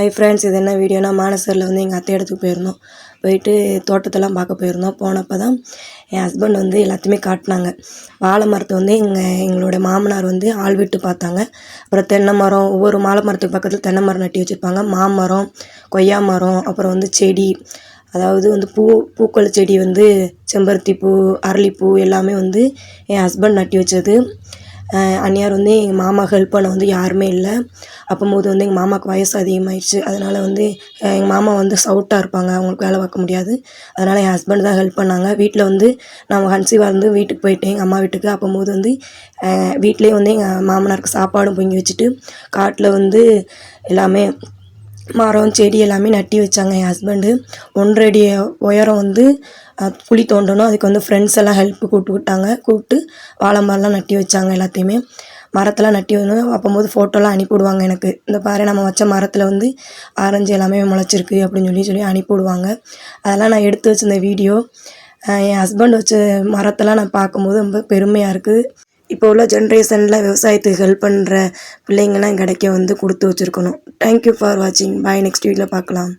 ஐ friends இது என்ன வீடியோனா மானசரில் வந்து எங்கள் அத்தை இடத்துக்கு போயிருந்தோம். போயிட்டு தோட்டத்தெல்லாம் பார்க்க போயிருந்தோம். போனப்போ தான் என் ஹஸ்பண்ட் வந்து எல்லாத்தையுமே காட்டினாங்க. வாழை மரத்தை வந்து எங்கள் எங்களோட மாமனார் வந்து ஆள் விட்டு பார்த்தாங்க. அப்புறம் தென்னை மரம் ஒவ்வொரு வாழை மரத்துக்கு பக்கத்தில் தென்னை மரம் நட்டி வச்சுருப்பாங்க. மாமரம் கொய்யா மரம் அப்புறம் வந்து செடி அதாவது வந்து பூ பூக்கள் செடி வந்து செம்பருத்தி பூ அரளிப்பூ எல்லாமே வந்து என் ஹஸ்பண்ட் நட்டி வச்சது. அந்நியார் வந்து எங்கள் மாமா ஹெல்ப் பண்ண வந்து யாருமே இல்லை. அப்போம்போது வந்து எங்கள் மாமாவுக்கு வயசு அதிகமாகிடுச்சு அதனால் வந்து எங்கள் மாமா வந்து சவுட்டாக இருப்பாங்க. அவங்களுக்கு வேலை பார்க்க முடியாது. அதனால் என் ஹஸ்பண்ட் தான் ஹெல்ப் பண்ணாங்க. வீட்டில் வந்து நான் கன்சீவாக இருந்து வீட்டுக்கு போயிட்டேன். எங்கள் அம்மா வீட்டுக்கு. அப்போம்போது வந்து அஹ் வீட்டிலேயே வந்து எங்கள் மாமனாருக்கு சாப்பாடும் பொங்கி வச்சுட்டு காட்டில் வந்து எல்லாமே மரம் செடி எல்லாமே நட்டி வச்சாங்க என் ஹஸ்பண்டு ஒன்றரை அடி உயரம் வந்து குழி தோண்டணும். அதுக்கு வந்து ஃப்ரெண்ட்ஸ் எல்லாம் ஹெல்ப் கூப்பிட்டு விட்டாங்க. கூப்பிட்டு வாழை மரம்லாம் நட்டி வச்சாங்க எல்லாத்தையுமே. மரத்தெல்லாம் நட்டி வந்து அப்போம்போது ஃபோட்டோலாம் அனுப்பிவிடுவாங்க எனக்கு. இந்த பாரு நம்ம வச்ச மரத்தில் வந்து ஆரஞ்சு எல்லாமே முளைச்சிருக்கு அப்படின்னு சொல்லி சொல்லி அனுப்பிவிடுவாங்க அதெல்லாம் நான் எடுத்து வச்சிருந்த வீடியோ என் ஹஸ்பண்ட் வச்ச மரத்தெல்லாம் நான் பார்க்கும்போது ரொம்ப பெருமையாக இருக்குது. இப்போ உள்ள ஜென்ரேஷனில் விவசாயத்துக்கு ஹெல்ப் பண்ணுற பிள்ளைங்கள்லாம் கிடைக்க வந்து கொடுத்து வச்சுருக்கணும். தேங்க்யூ ஃபார் வாட்சிங் பாய் நெக்ஸ்ட் வீடியோவில் பார்க்கலாம்.